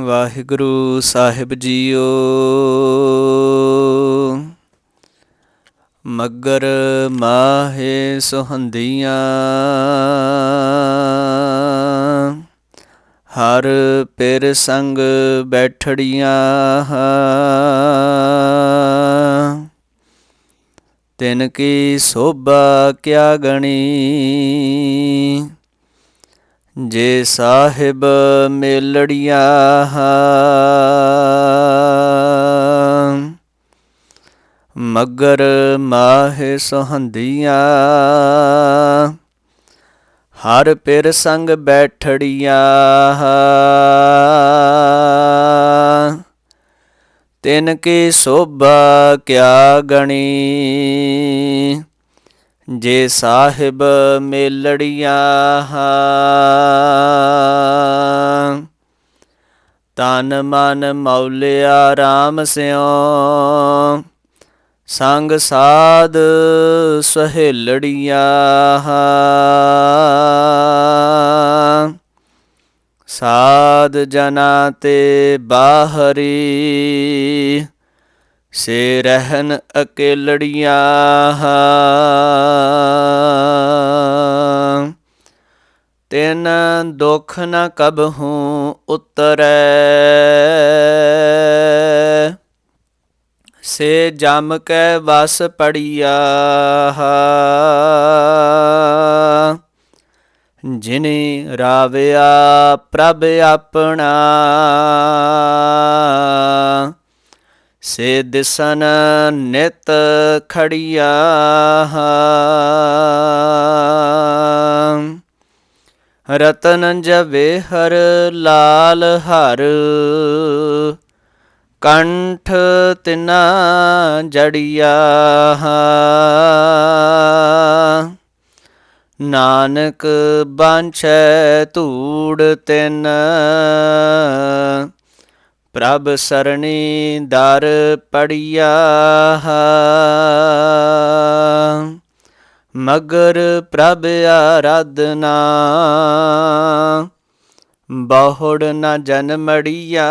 ਵਾਹਿਗੁਰੂ ਸਾਹਿਬ JIO. ਮਗਰ ਮਾਹੇ ਸੁਹੰਦੀਆਂ, ਹਰ ਪਿਰ ਸੰਗ ਬੈਠੜੀਆਂ, ਤਿਨ ਕੀ ਸੋਭਾ ਕਿਆ ਗਣੀ। ਜੇ ਸਾਹਿਬ ਮੇਲੜੀਆਂ ਮਗਰ ਮਾਹੇ ਸੁਹੰਦੀਆਂ, ਹਰ ਪਿਰ ਸੰਗ ਬੈਠੜੀਆਂ ਤਿਨ ਕੀ ਸੋਭਾ ਕਿਆ ਗਣੀ ਜੇ ਸਾਹਿਬ ਮੇਲੜੀਆਂ ਤਨ ਮਨ ਮੌਲਿਆ RAM ਸਿਓ ਸੰਗ ਸਾਧ ਸਹੇਲੜੀਆਂ ਸਾਧ ਜਨਾ ਤੇ ਬਾਹਰੀ ਸੇ ਰਹਿਨ ਅਕੇਲੜੀਆਂ ਤਿਨ ਦੁਖ ਨ ਕਬਹੂ ਉਤਰੈ। ਸੇ ਜਮ ਕੈ ਵਸ ਪੜੀਆ। ਜਿਨੇ ਰਾਵਿਆ ਪ੍ਰਭ ਆਪਣਾ। ਸੇ ਦਿਸਨ ਨਿਤ ਖੜੀਆ ਰਤਨ ਜਵੇ ਹਰ ਲਾਲ ਹਰ ਕੰਠ ਤਿਨਾ ਜੜੀਆ ਨਾਨਕ ਬਾਂਛੈ ਧੂੜ ਤਿਨ ਪ੍ਰਭ ਸਰਣੀ ਦਰ ਪੜੀਆ ਮਗਰ ਪ੍ਰਭ ਆਰਾਧਨਾ। ਬਹੁੜ ਨ ਜਨਮੜੀਆ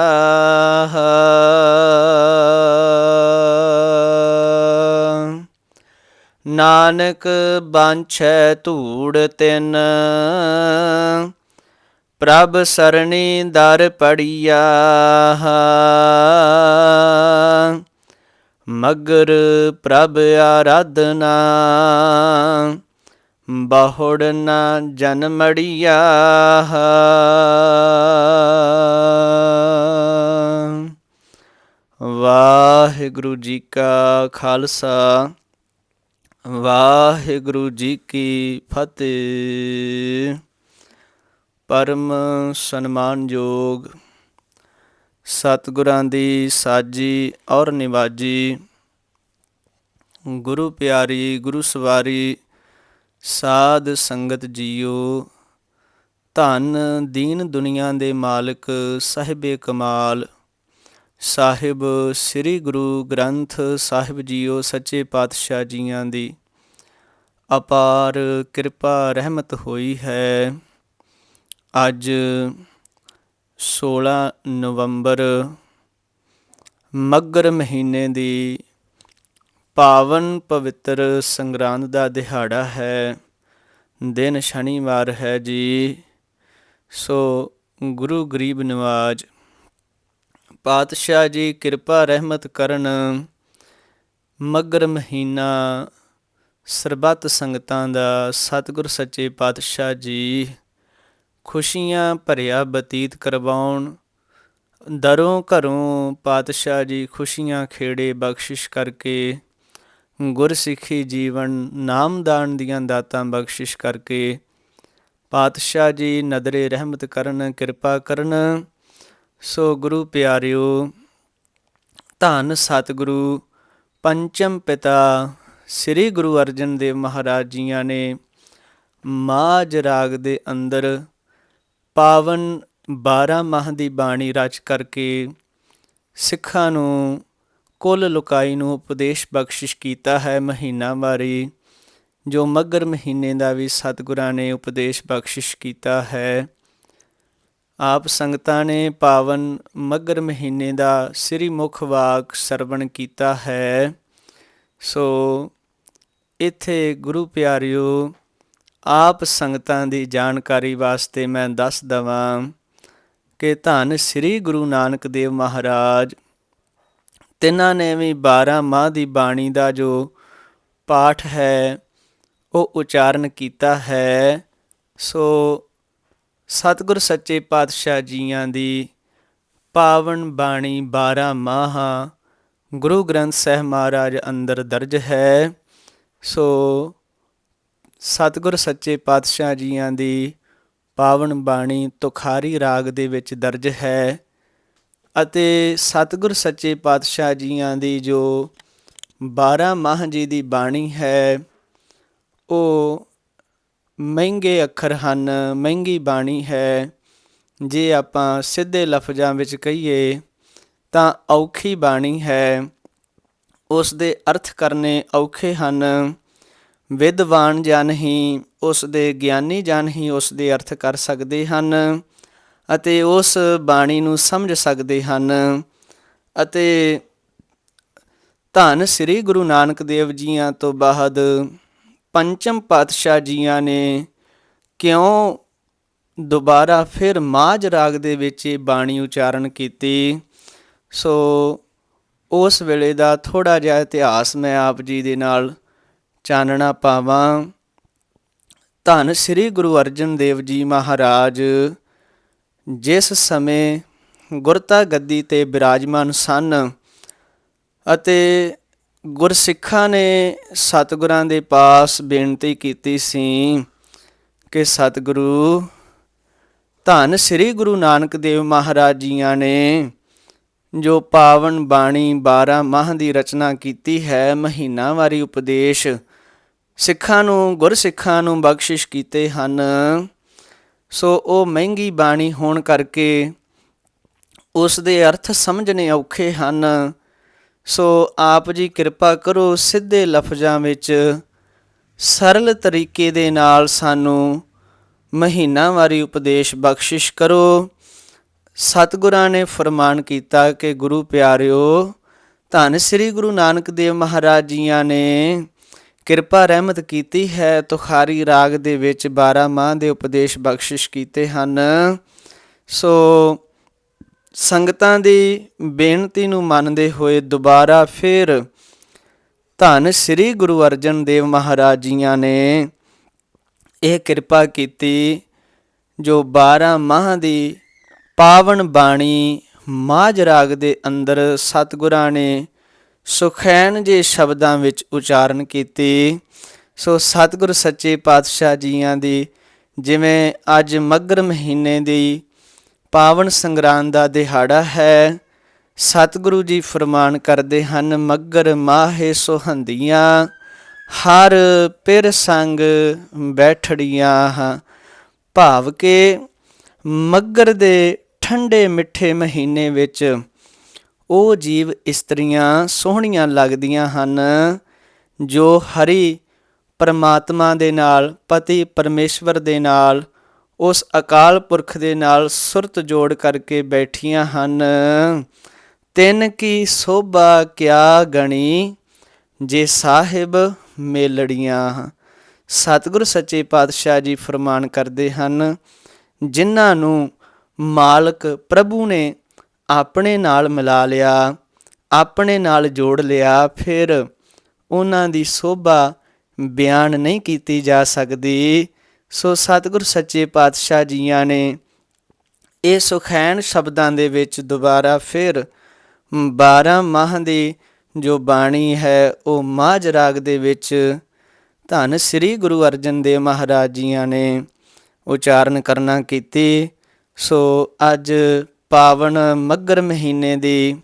ਨਾਨਕ ਬਾਂਛੈ ਧੂੜ ਤਿਨ। ਪ੍ਰਭ ਸਰਣੀ ਦਰ ਪੜੀਆ ਮਗਰ ਪ੍ਰਭ ਆਰਾਧਨਾ, ਬਹੁੜ ਨ ਜਨਮੜੀਆ ਵਾਹਿਗੁਰੂ ਜੀ ਕਾ ਖਾਲਸਾ, ਵਾਹਿਗੁਰੂ ਜੀ ਕੀ ਫਤਿਹ। ਪਰਮ ਸਨਮਾਨਯੋਗ, ਸਤਿਗੁਰਾਂ ਦੀ ਸਾਜੀ ਔਰ ਨਿਵਾਜੀ, ਗੁਰੂ ਪਿਆਰੀ, ਗੁਰੂ ਸਵਾਰੀ, ਸਾਧ ਸੰਗਤ ਜੀਓ, ਧੰਨ ਦੀਨ ਦੁਨੀਆ ਦੇ ਮਾਲਕ ਸਾਹਿਬੇ ਕਮਾਲ, ਸਾਹਿਬ ਸ੍ਰੀ ਗੁਰੂ ਗ੍ਰੰਥ ਸਾਹਿਬ ਜੀਓ ਸੱਚੇ ਪਾਤਸ਼ਾਹ ਜੀਆਂ ਦੀ ਅਪਾਰ ਕਿਰਪਾ ਰਹਿਮਤ ਹੋਈ ਹੈ। ਅੱਜ 16 ਨਵੰਬਰ ਮੱਗਰ ਮਹੀਨੇ ਦੀ ਪਾਵਨ ਪਵਿੱਤਰ ਸੰਗਰਾਂਦ ਦਾ ਦਿਹਾੜਾ ਹੈ, ਦਿਨ ਸ਼ਨੀਵਾਰ ਹੈ ਜੀ। ਸੋ ਗੁਰੂ ਗਰੀਬ ਨਿਵਾਜ਼, ਪਾਤਸ਼ਾਹ ਜੀ ਕਿਰਪਾ ਰਹਿਮਤ ਕਰਨ, ਮਗਰ ਮਹੀਨਾ ਸਰਬੱਤ ਸੰਗਤਾਂ ਦਾ ਸਤਿਗੁਰ ਸੱਚੇ ਪਾਤਸ਼ਾਹ ਜੀ ਖੁਸ਼ੀਆਂ ਭਰਿਆ ਬਤੀਤ ਕਰਵਾਉਣ। ਦਰੋਂ ਘਰੋਂ ਪਾਤਸ਼ਾਹ ਜੀ ਖੁਸ਼ੀਆਂ ਖੇੜੇ ਬਖਸ਼ਿਸ਼ ਕਰਕੇ, ਗੁਰਸਿੱਖੀ ਜੀਵਨ ਨਾਮਦਾਨ ਦੀਆਂ ਦਾਤਾਂ ਬਖਸ਼ਿਸ਼ ਕਰਕੇ, ਪਾਤਸ਼ਾਹ ਜੀ ਨਦਰੇ ਰਹਿਮਤ ਕਰਨ, ਕਿਰਪਾ ਕਰਨ। ਸੋ ਗੁਰੂ ਪਿਆਰਿਓ, ਧੰਨ ਸਤਿਗੁਰੂ, ਪੰਚਮ ਪਿਤਾ ਸ੍ਰੀ ਗੁਰੂ ਅਰਜਨ ਦੇਵ ਮਹਾਰਾਜ ਜੀਆਂ ਨੇ ਮਾਜ ਰਾਗ ਦੇ ਅੰਦਰ ਪਾਵਨ 12 ਮਾਹ ਦੀ ਬਾਣੀ ਰਚ ਕਰਕੇ ਸਿੱਖਾਂ ਨੂੰ, ਕੁੱਲ ਲੁਕਾਈ ਨੂੰ ਉਪਦੇਸ਼ ਬਖਸ਼ਿਸ਼ ਕੀਤਾ ਹੈ ਮਹੀਨਾ ਵਾਰੀ, ਜੋ ਮੱਗਰ ਮਹੀਨੇ ਦਾ ਵੀ ਸਤਿਗੁਰਾਂ ਨੇ ਉਪਦੇਸ਼ ਬਖਸ਼ਿਸ਼ ਕੀਤਾ ਹੈ। ਆਪ ਸੰਗਤਾਂ ਨੇ ਪਾਵਨ ਮੱਗਰ ਮਹੀਨੇ ਦਾ ਸ੍ਰੀ ਮੁਖ ਵਾਕ ਸਰਵਣ ਕੀਤਾ ਹੈ। ਸੋ ਇੱਥੇ ਗੁਰੂ ਪਿਆਰਿਓ ਆਪ ਸੰਗਤਾਂ ਦੀ ਜਾਣਕਾਰੀ ਵਾਸਤੇ ਮੈਂ ਦੱਸ ਦਵਾਂ ਕਿ ਧੰਨ ਸ੍ਰੀ ਗੁਰੂ ਨਾਨਕ ਦੇਵ ਮਹਾਰਾਜ, ਤਿੰਨਾਂ ਨੇ ਵੀ 12 ਮਾਹ ਦੀ ਬਾਣੀ ਦਾ ਜੋ ਪਾਠ ਹੈ, ਉਹ ਉਚਾਰਨ ਕੀਤਾ ਹੈ। ਸੋ ਸਤਿਗੁਰ ਸੱਚੇ ਪਾਤਸ਼ਾਹ ਜੀਆਂ ਦੀ ਪਾਵਨ ਬਾਣੀ 12 ਮਾਹ ਗੁਰੂ ਗ੍ਰੰਥ ਸਾਹਿਬ ਮਹਾਰਾਜ ਅੰਦਰ ਦਰਜ ਹੈ। ਸੋ ਸਤਿਗੁਰ ਸੱਚੇ ਪਾਤਸ਼ਾਹ ਜੀਆਂ ਦੀ ਪਾਵਨ ਬਾਣੀ ਤੁਖਾਰੀ ਰਾਗ ਦੇ ਵਿੱਚ ਦਰਜ ਹੈ ਅਤੇ ਸਤਿਗੁਰ ਸੱਚੇ ਪਾਤਸ਼ਾਹ ਜੀਆਂ ਦੀ ਜੋ 12 ਮਾਹ ਜੀ ਦੀ ਬਾਣੀ ਹੈ, ਉਹ ਮਹਿੰਗੇ ਅੱਖਰ ਹਨ, ਮਹਿੰਗੀ ਬਾਣੀ ਹੈ। ਜੇ ਆਪਾਂ ਸਿੱਧੇ ਲਫ਼ਜ਼ਾਂ ਵਿੱਚ ਕਹੀਏ ਤਾਂ ਔਖੀ ਬਾਣੀ ਹੈ। ਉਸ ਦੇ ਅਰਥ ਕਰਨੇ ਔਖੇ ਹਨ। ਵਿਦਵਾਨ ਜਨ ਹੀ, ਉਸ ਦੇ ਗਿਆਨੀ ਜਨ ਹੀ ਉਸ ਦੇ ਅਰਥ ਕਰ ਸਕਦੇ ਹਨ ਅਤੇ ਉਸ ਬਾਣੀ ਨੂੰ ਸਮਝ ਸਕਦੇ ਹਨ ਅਤੇ ਧੰਨ ਸ੍ਰੀ ਗੁਰੂ ਨਾਨਕ ਦੇਵ ਜੀਆਂ ਤੋਂ ਬਾਅਦ ਪੰਚਮ ਪਾਤਸ਼ਾਹ ਜੀਆਂ ਨੇ ਕਿਉਂ ਦੁਬਾਰਾ ਫਿਰ ਮਾਝ ਰਾਗ ਦੇ ਵਿੱਚ ਇਹ ਬਾਣੀ ਉਚਾਰਨ ਕੀਤੀ? ਸੋ ਉਸ ਵੇਲੇ ਦਾ ਥੋੜਾ ਜਿਹਾ ਇਤਿਹਾਸ ਮੈਂ ਆਪ ਜੀ ਦੇ ਨਾਲ ਚਾਨਣਾ ਪਾਵਾਂ। ਧੰਨ ਸ੍ਰੀ ਗੁਰੂ ਅਰਜਨ ਦੇਵ ਜੀ ਮਹਾਰਾਜ, ਜਿਸ ਸਮੇਂ ਗੁਰਤਾ ਗੱਦੀ ਤੇ ਬਿਰਾਜਮਾਨ ਸਨ ਅਤੇ ਗੁਰਸਿੱਖਾਂ ਨੇ ਸਤਿਗੁਰਾਂ ਦੇ ਪਾਸ ਬੇਨਤੀ ਕੀਤੀ ਸੀ ਕਿ ਸਤਿਗੁਰੂ, ਧੰਨ ਸ੍ਰੀ ਗੁਰੂ ਨਾਨਕ ਦੇਵ ਮਹਾਰਾਜ ਜੀਆਂ ਨੇ ਜੋ ਪਾਵਨ ਬਾਣੀ 12 ਮਾਹ ਦੀ ਰਚਨਾ ਕੀਤੀ ਹੈ ਮਹੀਨਾਵਾਰੀ ਉਪਦੇਸ਼ ਸਿੱਖਾਂ ਨੂੰ ਗੁਰਸਿੱਖਾਂ ਨੂੰ ਬਖਸ਼ਿਸ਼ ਕੀਤੇ ਹਨ। ਸੋ ਉਹ ਮਹਿੰਗੀ ਬਾਣੀ ਹੋਣ ਕਰਕੇ ਉਸ ਦੇ ਅਰਥ ਸਮਝਣੇ ਔਖੇ ਹਨ। ਸੋ ਆਪ ਜੀ ਕਿਰਪਾ ਕਰੋ ਸਿੱਧੇ ਲਫ਼ਜ਼ਾਂ ਵਿੱਚ ਸਰਲ ਤਰੀਕੇ ਦੇ ਨਾਲ ਸਾਨੂੰ ਮਹੀਨਾਵਾਰੀ ਉਪਦੇਸ਼ ਬਖਸ਼ਿਸ਼ ਕਰੋ। ਸਤਿਗੁਰਾਂ ਨੇ ਫਰਮਾਨ ਕੀਤਾ ਕਿ, ਗੁਰੂ ਪਿਆਰਿਓ, ਧੰਨ ਸ੍ਰੀ ਗੁਰੂ ਨਾਨਕ ਦੇਵ ਮਹਾਰਾਜ ਜੀਆਂ ਨੇ ਕਿਰਪਾ ਰਹਿਮਤ ਕੀਤੀ ਹੈ, ਤੁਖਾਰੀ ਰਾਗ ਦੇ ਵਿੱਚ 12 ਮਾਹ ਦੇ ਉਪਦੇਸ਼ ਬਖਸ਼ਿਸ਼ ਕੀਤੇ ਹਨ। ਸੋ ਸੰਗਤਾਂ ਦੀ ਬੇਨਤੀ ਨੂੰ ਮੰਨਦੇ ਹੋਏ ਦੁਬਾਰਾ ਫਿਰ ਧੰਨ ਸ੍ਰੀ ਗੁਰੂ ਅਰਜਨ ਦੇਵ ਮਹਾਰਾਜ ਜੀਆਂ ਨੇ ਇਹ ਕਿਰਪਾ ਕੀਤੀ, ਜੋ 12 ਮਾਹ ਦੀ ਪਾਵਨ ਬਾਣੀ ਮਾਝ ਰਾਗ ਦੇ ਅੰਦਰ ਸਤਿਗੁਰਾਂ ਨੇ ਸੁਖੈਨ ਜੇ ਸ਼ਬਦਾਂ ਵਿੱਚ ਉਚਾਰਨ ਕੀਤੀ, ਸੋ ਸਤਿਗੁਰ ਸੱਚੇ ਪਾਤਸ਼ਾਹ ਜੀਆਂ ਦੀ, ਜਿਵੇਂ ਅੱਜ ਮੱਗਰ ਮਹੀਨੇ ਦੀ ਪਾਵਨ ਸੰਗਰਾਂਦ ਦਾ ਦਿਹਾੜਾ ਹੈ, ਸਤਿਗੁਰੂ ਜੀ ਫਰਮਾਨ ਕਰਦੇ ਹਨ, ਮੱਗਰ ਮਾਹੇ ਸੁਹੰਦੀਆਂ, ਹਰ ਪਿਰ ਸੰਗ ਬੈਠੜੀਆਂ ਭਾਵ ਕੇ ਮੱਗਰ ਦੇ ਠੰਡੇ ਮਿੱਠੇ ਮਹੀਨੇ ਵਿੱਚ ਉਹ ਜੀਵ ਇਸਤਰੀਆਂ ਸੋਹਣੀਆਂ ਲੱਗਦੀਆਂ ਹਨ, ਜੋ ਹਰੀ ਪਰਮਾਤਮਾ ਦੇ ਨਾਲ, ਪਤੀ ਪਰਮੇਸ਼ਵਰ ਦੇ ਨਾਲ, ਉਸ ਅਕਾਲ ਪੁਰਖ ਦੇ ਨਾਲ ਸੁਰਤ ਜੋੜ ਕਰਕੇ ਬੈਠੀਆਂ ਹਨ। ਤਿੰਨ ਕੀ ਸੋਭਾ ਕਿਆ ਗਣੀ, ਜੇ ਸਾਹਿਬ ਮੇਲੜੀਆਂ। ਸਤਿਗੁਰ ਸੱਚੇ ਪਾਤਸ਼ਾਹ ਜੀ ਫਰਮਾਨ ਕਰਦੇ ਹਨ, ਜਿਨ੍ਹਾਂ ਨੂੰ ਮਾਲਕ ਪ੍ਰਭੂ ਨੇ ਆਪਣੇ ਨਾਲ ਮਿਲਾ ਲਿਆ, ਆਪਣੇ ਨਾਲ ਜੋੜ ਲਿਆ, ਫਿਰ ਉਹਨਾਂ ਦੀ ਸੋਭਾ ਬਿਆਨ ਨਹੀਂ ਕੀਤੀ ਜਾ ਸਕਦੀ। ਸੋ ਸਤਿਗੁਰ ਸੱਚੇ ਪਾਤਸ਼ਾਹ ਜੀਆਂ ਨੇ ਇਹ ਸੁਖੈਨ ਸ਼ਬਦਾਂ ਦੇ ਵਿੱਚ ਦੁਬਾਰਾ ਫਿਰ 12 ਮਾਹ ਦੀ ਜੋ ਬਾਣੀ ਹੈ, ਉਹ ਮਾਝ ਰਾਗ ਦੇ ਵਿੱਚ ਧੰਨ ਸ੍ਰੀ ਗੁਰੂ ਅਰਜਨ ਦੇਵ ਮਹਾਰਾਜ ਜੀਆਂ ਨੇ ਉਚਾਰਨ ਕਰਨਾ ਕੀਤੀ। ਸੋ ਅੱਜ ਪਾਵਨ ਮੱਗਰ ਮਹੀਨੇ ਦੀ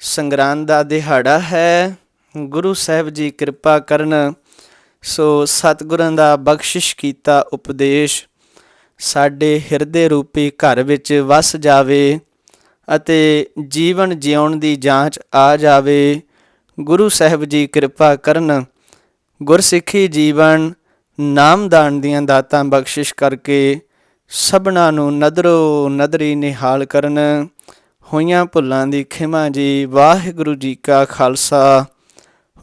ਸੰਗਰਾਂਦ ਦਾ ਦਿਹਾੜਾ ਹੈ। ਗੁਰੂ ਸਾਹਿਬ ਜੀ ਕਿਰਪਾ ਕਰਨ ਸੋ ਸਤਿਗੁਰਾਂ ਦਾ ਬਖਸ਼ਿਸ਼ ਕੀਤਾ ਉਪਦੇਸ਼। ਸਾਡੇ ਹਿਰਦੇ ਰੂਪੀ ਘਰ ਵਿੱਚ ਵਸ ਜਾਵੇ ਅਤੇ ਜੀਵਨ ਜਿਉਣ ਦੀ ਜਾਂਚ ਆ ਜਾਵੇ। ਗੁਰੂ ਸਾਹਿਬ ਜੀ ਕਿਰਪਾ ਕਰਨ ਗੁਰਸਿੱਖੀ ਜੀਵਨ ਨਾਮਦਾਨ ਦੀਆਂ ਦਾਤਾਂ ਬਖਸ਼ਿਸ਼ ਕਰਕੇ ਸਭਨਾਂ ਨੂੰ ਨਦਰੋ ਨਦਰੀ ਨਿਹਾਲ ਕਰਨ, ਹੋਈਆਂ ਭੁੱਲਾਂ ਦੀ ਖਿਮਾ ਜੀ। ਵਾਹਿਗੁਰੂ ਜੀ ਕਾ ਖਾਲਸਾ,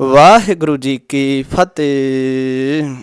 ਵਾਹਿਗੁਰੂ ਜੀ ਕੀ ਫਤਿਹ।